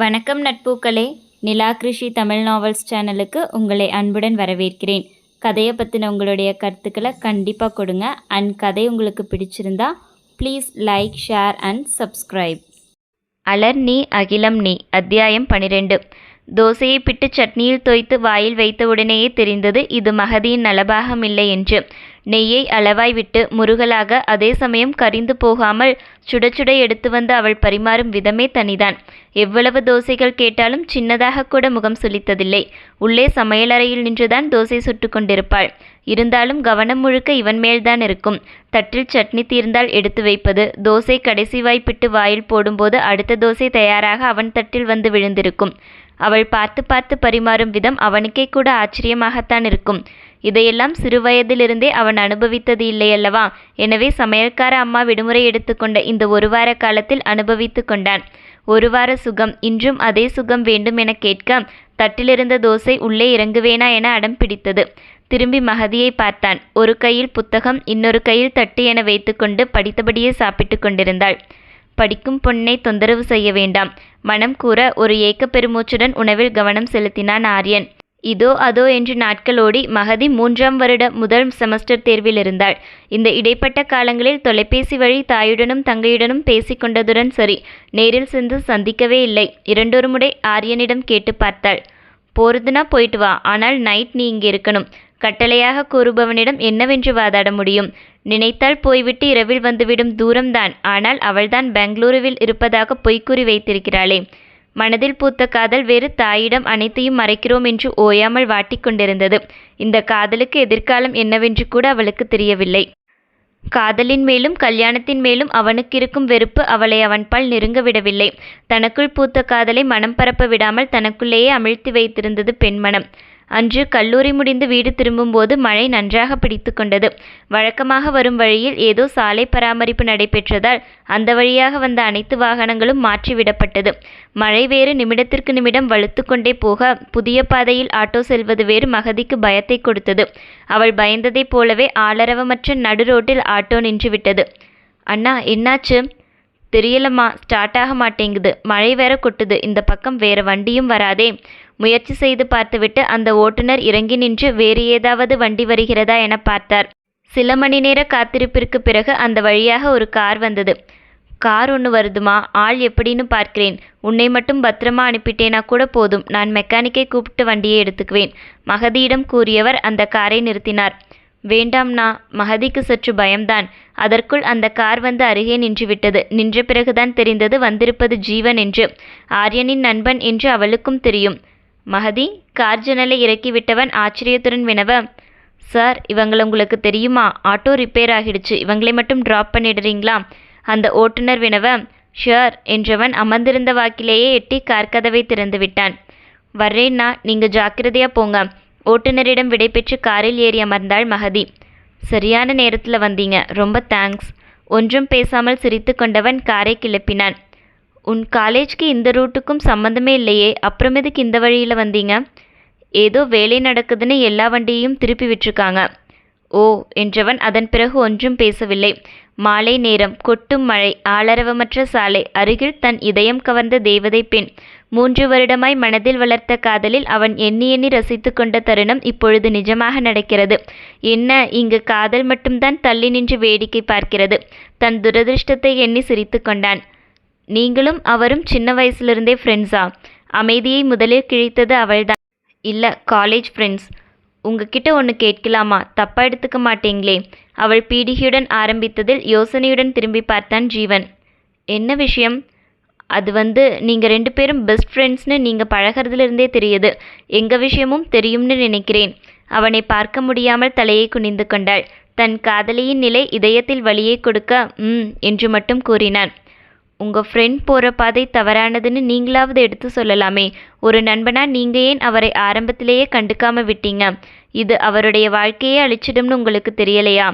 வணக்கம் நட்பூக்களே. நிலா கிருஷி தமிழ் நாவல்ஸ் சேனலுக்கு உங்களை அன்புடன் வரவேற்கிறேன். கதையை பற்றின உங்களுடைய கருத்துக்களை கண்டிப்பாக கொடுங்க. அண்ட் கதை உங்களுக்கு பிடிச்சிருந்தா please like share and subscribe அலர் நீ அகிலம் நீ அத்தியாயம் பனிரெண்டு. தோசையை பிட்டு சட்னியில் தோய்த்து வாயில் வைத்த உடனேயே தெரிந்தது இது மகதியின் நலபாகம் இல்லை என்று. நெய்யை அளவாய் விட்டு முருகலாக அதே சமயம் கரிந்து போகாமல் சுட சுட எடுத்து வந்து அவள் பரிமாறும் விதமே தனிதான். எவ்வளவு தோசைகள் கேட்டாலும் சின்னதாக கூட முகம் சுளித்ததில்லை. உள்ளே சமையலறையில் நின்றுதான் தோசை சுட்டு கொண்டிருப்பாள். இருந்தாலும் கவனம் முழுக்க இவன் மேல்தான் இருக்கும். தட்டில் சட்னி தீர்ந்தால் எடுத்து வைப்பது தோசை கடைசி வாய்ப்பிட்டு வாயில் போடும்போது அடுத்த தோசை தயாராக அவன் தட்டில் வந்து விழுந்திருக்கும். அவள் பார்த்து பார்த்து பரிமாறும் விதம் அவனுக்கே கூட ஆச்சரியமாகத்தான் இருக்கும். இதையெல்லாம் சிறுவயதிலிருந்தே அவன் அனுபவித்தது இல்லையல்லவா எனவே சமையல்கார அம்மா விடுமுறை எடுத்துக்கொண்ட இந்த ஒரு வார காலத்தில் அனுபவித்து கொண்டான். ஒரு வார சுகம் இன்றும் அதே சுகம் வேண்டும் என கேட்க தட்டிலிருந்த தோசை உள்ளே இறங்குவேனா என அடம் பிடித்தது. திரும்பி மகதியை பார்த்தான். ஒரு கையில் புத்தகம் இன்னொரு கையில் தட்டு என வைத்துக்கொண்டு படித்தபடியே சாப்பிட்டு கொண்டிருந்தாள். படிக்கும் பொண்ணை தொந்தரவு செய்ய வேண்டாம். மனம் கூற ஒரு ஏக்க பெருமூச்சுடன் உணவில் கவனம் செலுத்தினான் ஆரியன். இதோ அதோ என்று நாட்கள் ஓடி மகதி மூன்றாம் வருட முதல் செமஸ்டர் தேர்வில் இருந்தாள். இந்த இடைப்பட்ட காலங்களில் தொலைபேசி வழி தாயுடனும் தங்கையுடனும் பேசிக்கொண்டதுடன் சரி நேரில் சென்று சந்திக்கவே இல்லை. இரண்டொரு முறை ஆரியனிடம் கேட்டு பார்த்தாள். போறதுனா போயிட்டு வா ஆனால் நைட் நீ இங்கே இருக்கணும். கட்டளையாக கூறுபவனிடம் என்னவென்று வாதாட முடியும்? நினைத்தால் போய்விட்டு இரவில் வந்துவிடும் தூரம்தான். ஆனால் அவள்தான் பெங்களூருவில் இருப்பதாக பொய்க்கூறி வைத்திருக்கிறாளே. மனதில் பூத்த காதல் வேறு தாயிடம் அனைத்தையும் மறைக்கிறோம் என்று ஓயாமல் வாட்டிக் கொண்டிருந்தது. இந்த காதலுக்கு எதிர்காலம் என்னவென்று கூட அவளுக்கு தெரியவில்லை. காதலின் மேலும் கல்யாணத்தின் மேலும் அவனுக்கிருக்கும் வெறுப்பு அவளை அவன்பால் நெருங்க விடவில்லை. தனக்குள் பூத்த காதலை மனம் பரப்ப விடாமல் தனக்குள்ளேயே அமிழ்த்தி வைத்திருந்தது பெண்மனம். அன்று கல்லூரி முடிந்து வீடு திரும்பும்போது மழை நன்றாக பிடித்து கொண்டது. வழக்கமாக வரும் வழியில் ஏதோ சாலை பராமரிப்பு நடைபெற்றதால் அந்த வழியாக வந்த அனைத்து வாகனங்களும் மாற்றிவிடப்பட்டது. மழை வேறு நிமிடத்திற்கு நிமிடம் வலுத்து கொண்டே போக புதிய பாதையில் ஆட்டோ செல்வது வேறு மகதிக்கு பயத்தை கொடுத்தது. அவள் பயந்ததைப் போலவே ஆளரவமற்ற நடு ரோட்டில் ஆட்டோ நின்றுவிட்டது. அண்ணா என்னாச்சு? தெரியலம்மா. ஸ்டார்ட் ஆக மாட்டேங்குது. மழை வேற கொட்டுது. இந்த பக்கம் வேற வண்டியும் வராதே. முயற்சி செய்து பார்த்துவிட்டு அந்த ஓட்டுநர் இறங்கி நின்று வேறு ஏதாவது வண்டி வருகிறதா என பார்த்தார். சில மணி நேர காத்திருப்பிற்கு பிறகு அந்த வழியாக ஒரு கார் வந்தது. கார் ஒன்று வருதுமா? ஆள் எப்படின்னு பார்க்கிறேன். உன்னை மட்டும் பத்திரமா அனுப்பிட்டேனா கூட போதும். நான் மெக்கானிக்கை கூப்பிட்டு வண்டியை எடுத்துக்குவேன். மகதியிடம் கூறியவர் அந்த காரை நிறுத்தினார். வேண்டாம்னா மகதிக்கு சற்று பயம்தான். அதற்குள் அந்த கார் வந்து அருகே நின்றுவிட்டது. நின்ற பிறகுதான் தெரிந்தது வந்திருப்பது ஜீவன் என்று. ஆரியனின் நண்பன் என்று அவளுக்கும் தெரியும். மகதி கார் ஜன்னலை இறக்கிவிட்டவன் ஆச்சரியத்துடன் வினவ சார் இவங்களை உங்களுக்கு தெரியுமா? ஆட்டோ ரிப்பேர் ஆகிடுச்சு. இவங்களை மட்டும் ட்ராப் பண்ணிடுறீங்களா? அந்த ஓட்டுநர் வினவ ஷியர் என்றவன் அமர்ந்திருந்த வாக்கிலேயே எட்டி கார் கதவை திறந்து விட்டான். வர்றேன்னா நீங்கள் ஜாக்கிரதையாக போங்க. ஓட்டுநரிடம் விடைபெற்று காரில் ஏறி அமர்ந்தாள் மகதி. சரியான நேரத்தில் வந்தீங்க. ரொம்ப தேங்க்ஸ் ஒன்றும் பேசாமல் சிரித்து கொண்டவன் காரை கிளப்பினான். உன் காலேஜ்க்கு இந்த ரூட்டுக்கும் சம்மந்தமே இல்லையே. அப்புறம் எதுக்கு இந்த வழியில் வந்தீங்க? ஏதோ வேலை நடக்குதுன்னு எல்லா வண்டியையும் திருப்பி விட்டுருக்காங்க. ஓ என்றவன் அதன் பிறகு ஒன்றும் பேசவில்லை. மாலை நேரம். கொட்டும் மழை. ஆளரவமற்ற சாலை. அருகில் தன் இதயம் கவர்ந்த தேவதை பெண். மூன்று வருடமாய் மனதில் வளர்த்த காதலில் அவன் எண்ணி எண்ணி ரசித்து கொண்ட தருணம் இப்பொழுது நிஜமாக நடக்கிறது. என்ன இங்கு காதல் மட்டும்தான் தள்ளி நின்று வேடிக்கை பார்க்கிறது. தன் துரதிருஷ்டத்தை எண்ணி சிரித்து கொண்டான். நீங்களும் அவரும் சின்ன வயசுலேருந்தே ஃப்ரெண்ட்ஸா அமைதியை முதலில் கிழித்தது அவள்தான். இல்லை காலேஜ் ஃப்ரெண்ட்ஸ் உங்ககிட்ட ஒன்று கேட்கலாமா? தப்பாக எடுத்துக்க மாட்டீங்களே. அவள் பீடிகையுடன் ஆரம்பித்ததில் யோசனையுடன் திரும்பி பார்த்தான் ஜீவன். என்ன விஷயம்? அது வந்து நீங்கள் ரெண்டு பேரும் பெஸ்ட் ஃப்ரெண்ட்ஸ்னு நீங்கள் பழகிறதுலேருந்தே தெரியுது. எங்கள் விஷயமும் தெரியும்னு நினைக்கிறேன். அவனை பார்க்க முடியாமல் தலையை குனிந்து கொண்டாள். தன் காதலியின் நிலை இதயத்தில் வழியை கொடுக்க ம் என்று மட்டும் கூறினான். உங்கள் ஃப்ரெண்ட் போகிற பாதை தவறானதுன்னு நீங்களாவது எடுத்து சொல்லலாமே. ஒரு நண்பனா நீங்கள் ஏன் அவரை ஆரம்பத்திலேயே கண்டுக்காம விட்டீங்க? இது அவருடைய வாழ்க்கையே அழிச்சிடும்னு உங்களுக்கு தெரியலையா?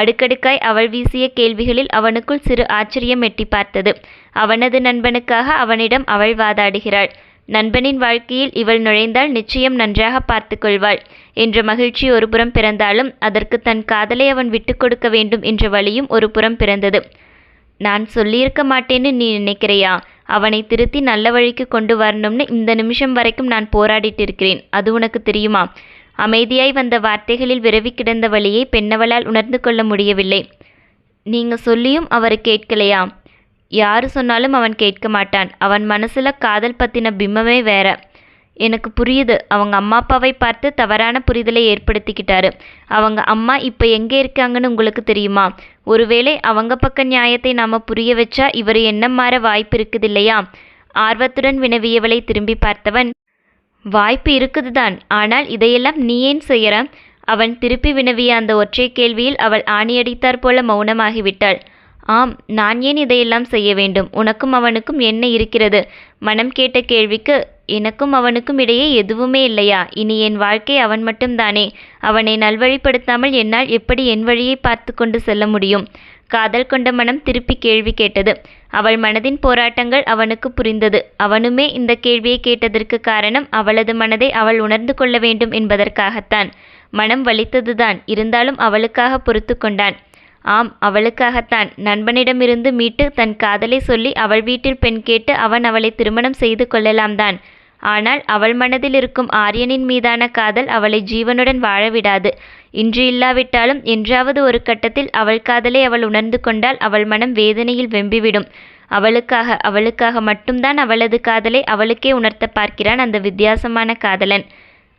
அடுக்கடுக்காய் அவள் வீசிய கேள்விகளில் அவனுக்குள் சிறு ஆச்சரியம் எட்டி பார்த்தது. அவனது நண்பனுக்காக அவனிடம் அவள் வாதாடுகிறாள். நண்பனின் வாழ்க்கையில் இவள் நுழைந்தால் நிச்சயம் நன்றாக பார்த்து கொள்வாள் என்ற மகிழ்ச்சி ஒரு புறம் பிறந்தாலும் அதற்கு தன் காதலை அவன் விட்டு கொடுக்க வேண்டும் என்ற வழியும் ஒரு புறம் பிறந்தது. நான் சொல்லியிருக்க மாட்டேன்னு நீ நினைக்கிறையா? அவனை திருத்தி நல்ல வழிக்கு கொண்டு வரணும்னு இந்த நிமிஷம் வரைக்கும் நான் போராடிட்டு இருக்கிறேன் அது உனக்கு தெரியுமா? அமைதியாய் வந்த வார்த்தைகளில் விரவி கிடந்த வழியை பெண்ணவளால் உணர்ந்து கொள்ள முடியவில்லை. நீங்க சொல்லியும் அவர் கேட்கலையா? யாரு சொன்னாலும் அவன் கேட்க மாட்டான். அவன் மனசுல காதல் பத்தின பிம்பமே வேற. எனக்கு புரியுது அவங்க அம்மா அப்பாவை பார்த்து தவறான புரிதலை ஏற்படுத்திக்கிட்டாரு. அவங்க அம்மா இப்போ எங்கே இருக்காங்கன்னு உங்களுக்கு தெரியுமா? ஒருவேளை அவங்க பக்க நியாயத்தை நாம புரிய வச்சா இவர் என்ன மாற வாய்ப்பு இருக்குது இல்லையா ஆர்வத்துடன் வினவியவளை திரும்பி பார்த்தவன் வாய்ப்பு இருக்குது தான் ஆனால் இதையெல்லாம் நீ ஏன் செய்யற? அவன் திருப்பி வினவிய அந்த ஒற்றை கேள்வியில் அவள் ஆணியடித்தாற்போல மௌனமாகிவிட்டாள். ஆம் நான் ஏன் இதையெல்லாம் செய்ய வேண்டும்? உனக்கும் அவனுக்கும் என்ன இருக்கிறது? மனம் கேட்ட கேள்விக்கு எனக்கும் அவனுக்கும் இடையே எதுவுமே இல்லையா? இனி என் வாழ்க்கை அவன் மட்டும்தானே. அவனை நல்வழிப்படுத்தாமல் என்னால் எப்படி என் வழியை பார்த்து கொண்டு செல்ல முடியும்? காதல் கொண்ட மனம் திருப்பி கேள்வி கேட்டது. அவள் மனதின் போராட்டங்கள் அவனுக்கு புரிந்தது. அவனுமே இந்த கேள்வியை கேட்டதற்கு காரணம் அவளது மனதை அவள் உணர்ந்து கொள்ள வேண்டும் என்பதற்காகத்தான். மனம் வலித்ததுதான். இருந்தாலும் அவளுக்காக பொறுத்து கொண்டான். ஆம் அவளுக்காகத்தான். நண்பனிடமிருந்து மீட்டு தன் காதலை சொல்லி அவள் வீட்டில் பெண் கேட்டு அவன் அவளை திருமணம் செய்து கொள்ளலாம்தான் ஆனால் அவள் மனதில் இருக்கும் ஆரியனின் மீதான காதல் அவளை ஜீவனுடன் வாழ விடாது. இன்று இல்லாவிட்டாலும் என்றாவது ஒரு கட்டத்தில் அவள் காதலை அவள் உணர்ந்து கொண்டால் அவள் மனம் வேதனையில் வெம்பிவிடும். அவளுக்காக அவளுக்காக மட்டும்தான் அவளது காதலை அவளுக்கே உணர்த்த பார்க்கிறான் அந்த வித்தியாசமான காதலன்.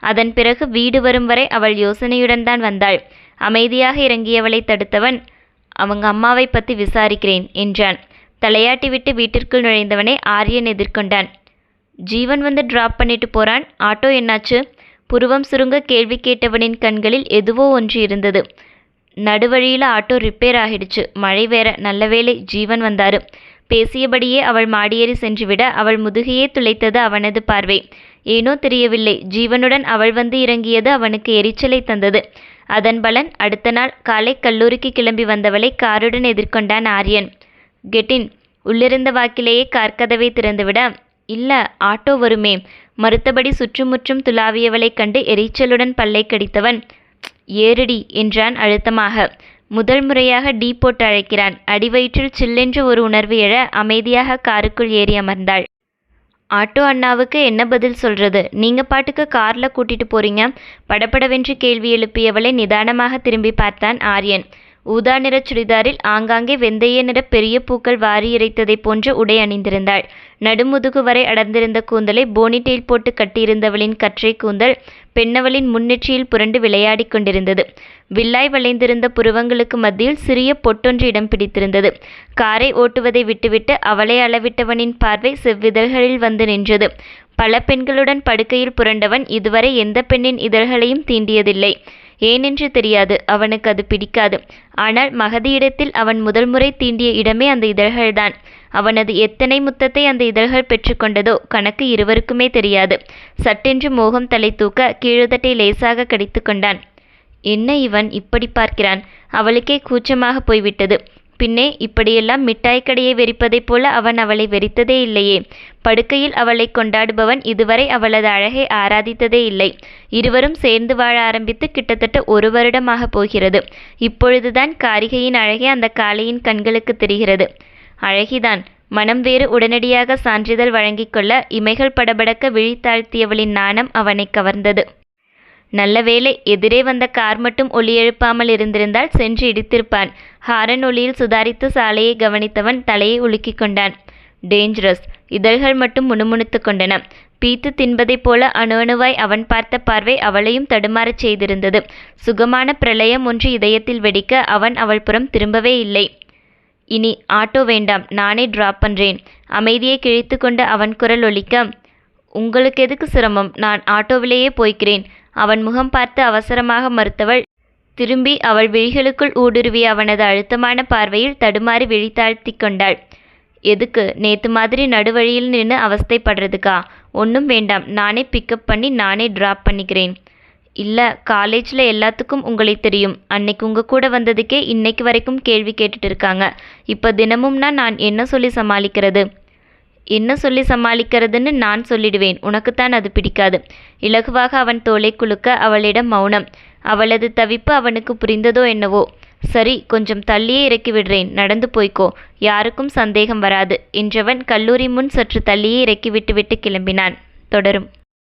அதன் பிறகு வீடு வரும் வரை அவள் யோசனையுடன் தான் வந்தாள். அமைதியாக இறங்கியவளை தடுத்தவன் அவங்க அம்மாவை பற்றி விசாரிக்கிறேன் என்றான். தலையாட்டி விட்டு வீட்டிற்குள் நுழைந்தவனை ஆரியன் எதிர்கொண்டான். ஜீவன் வந்து டிராப் பண்ணிட்டு போறான். ஆட்டோ என்னாச்சு? புருவம் சுருங்க கேள்வி கேட்டவனின் கண்களில் எதுவோ ஒன்று இருந்தது. நடுவழியில் ஆட்டோ ரிப்பேர் ஆகிடுச்சு. மழை வேற நல்ல வேளை ஜீவன் வந்தாரு. பேசியபடியே அவள் மாடியேறி சென்றுவிட அவள் முதுகையே துளைத்தது அவனது பார்வை. ஏனோ தெரியவில்லை. ஜீவனுடன் அவள் வந்து இறங்கியது அவனுக்கு எரிச்சலை தந்தது. அதன் பலன் அடுத்த நாள் காலை கல்லூரிக்கு கிளம்பி வந்தவளை காருடன் எதிர்கொண்டான் ஆரியன். கெட்டின் உள்ளிருந்த வாக்கிலேயே கார் கதவை திறந்துவிட. இல்ல ஆட்டோ வருமே. மறுத்தபடி சுற்றுமுற்றும் துளாவியவளைக் கண்டு எரிச்சலுடன் பல்லை கடித்தவன். ஏறுடி என்றான் அழுத்தமாக. முதல் முறையாக டீ போட்டு அழைக்கிறான். அடிவயிற்றில் சில்லென்று ஒரு உணர்வு எழ அமைதியாக காருக்குள் ஏறி அமர்ந்தாள். ஆட்டோ அண்ணாவுக்கு என்ன பதில் சொல்றது? நீங்க பாட்டுக்கு கார்ல கூட்டிட்டு போறீங்க. படபடவென்று கேள்வி எழுப்பியவளை நிதானமாக திரும்பி பார்த்தான் ஆரியன். ஊதா நிறச் சுடிதாரில் ஆங்காங்கே வெந்தய நிற பெரிய பூக்கள் வாரி இறைத்ததைப் போன்ற உடை அணிந்திருந்தாள். நடுமுதுகு வரை அடர்ந்திருந்த கூந்தலை போனிடெயில் போட்டு கட்டியிருந்தவளின் கற்றை கூந்தல் பெண்ணவளின் முன்னெற்றியில் புரண்டு விளையாடிக் கொண்டிருந்தது. வில்லாய் வளைந்திருந்த புருவங்களுக்கு மத்தியில் சிறிய பொட்டொன்று இடம் பிடித்திருந்தது. காரை ஓட்டுவதை விட்டுவிட்டு அவளை அளவிட்டவனின் பார்வை செவ்விதழ்களில் வந்து நின்றது. பல பெண்களுடன் படுக்கையில் புரண்டவன் இதுவரை எந்த பெண்ணின் இதழ்களையும் தீண்டியதில்லை. ஏனென்று தெரியாது அவனுக்கு அது பிடிக்காது. ஆனால் மகதியிடத்தில் அவன் முதல் முறை தீண்டிய இடமே அந்த இதழ்கள்தான். அவனது எத்தனை முத்தத்தை அந்த இதழ்கள் பெற்றுக்கொண்டதோ கணக்கு இருவருக்குமே தெரியாது. சட்டென்று மோகம் தலை தூக்க கீழுதட்டை லேசாக கடித்து கொண்டான் என்ன இவன் இப்படி பார்க்கிறான்? அவளுக்கே கூச்சமாக போய்விட்டது. பின்னே இப்படியெல்லாம் மிட்டாய் கடையை வெறிப்பதைப் போல அவன் அவளை வெறித்ததே இல்லையே. படுக்கையில் அவளை கொண்டாடுபவன் இதுவரை அவளது அழகை ஆராதித்ததே இல்லை. இருவரும் சேர்ந்து வாழ ஆரம்பித்து கிட்டத்தட்ட ஒரு வருடமாக போகிறது. இப்பொழுதுதான் காரிகையின் அழகே அந்த காளையின் கண்களுக்கு தெரிகிறது. அழகிதான். மனம் வேறு உடனடியாக சான்றிதழ் வழங்கிக் கொள்ள இமைகள் படபடக்க விழி தாழ்த்தியவளின் நாணம் அவனை கவர்ந்தது. நல்ல வேளை எதிரே வந்த கார் மட்டும் ஒலி எழுப்பாமல் இருந்திருந்தால் சென்று இடித்திருப்பான். ஹாரன் ஒளியில் சுதாரித்து சாலையை கவனித்தவன் தலையை உலுக்கிக் கொண்டான். டேஞ்சரஸ் இதழ்கள் மட்டும் முணுமுணுத்து கொண்டன. பீத்து தின்பதைப் போல அணு அணுவாய் அவன் பார்த்த பார்வை அவளையும் தடுமாறச் செய்திருந்தது. சுகமான பிரளயம் ஒன்று இதயத்தில் வெடிக்க அவன் அவள் புறம் திரும்பவே இல்லை. இனி ஆட்டோ வேண்டாம் நானே டிராப் பண்றேன். அமைதியை கிழித்து கொண்டு அவன் குரல் ஒலிக்க உங்களுக்கு எதுக்கு சிரமம்? நான் ஆட்டோவிலேயே போய்க்கிறேன். அவன் முகம் பார்த்து அவசரமாக மறுத்தவள் திரும்பி அவள் விழிகளுக்குள் ஊடுருவிய அவனது அழுத்தமான பார்வையில் தடுமாறி விழித்தாழ்த்தி கொண்டாள். எதுக்கு? நேத்து மாதிரி நடுவழியில் நின்று அவஸ்தைப்படுறதுக்கா? ஒன்றும் வேண்டாம். நானே பிக்கப் பண்ணி நானே ட்ராப் பண்ணிக்கிறேன். இல்லை காலேஜில் எல்லாத்துக்கும் உங்களை தெரியும். அன்னைக்கு உங்கள் கூட வந்ததுக்கே இன்னைக்கு வரைக்கும் கேள்வி கேட்டுட்டு இருக்காங்க. இப்போ தினமும்னா நான் என்ன சொல்லி சமாளிக்கிறது? என்ன சொல்லி சமாளிக்கிறதுன்னு நான் சொல்லிடுவேன். உனக்குத்தான் அது பிடிக்காது. இலகுவாக அவன் தோலை குலுக்க அவளிடம் மௌனம். அவளது தவிப்பு அவனுக்கு புரிந்ததோ என்னவோ. சரி கொஞ்சம் தள்ளியே இறக்கி விடுறேன். நடந்து போய்க்கோ. யாருக்கும் சந்தேகம் வராது. என்றவன் கல்லூரி முன் சற்று தள்ளியே இறக்கி விட்டுவிட்டு கிளம்பினான். தொடரும்.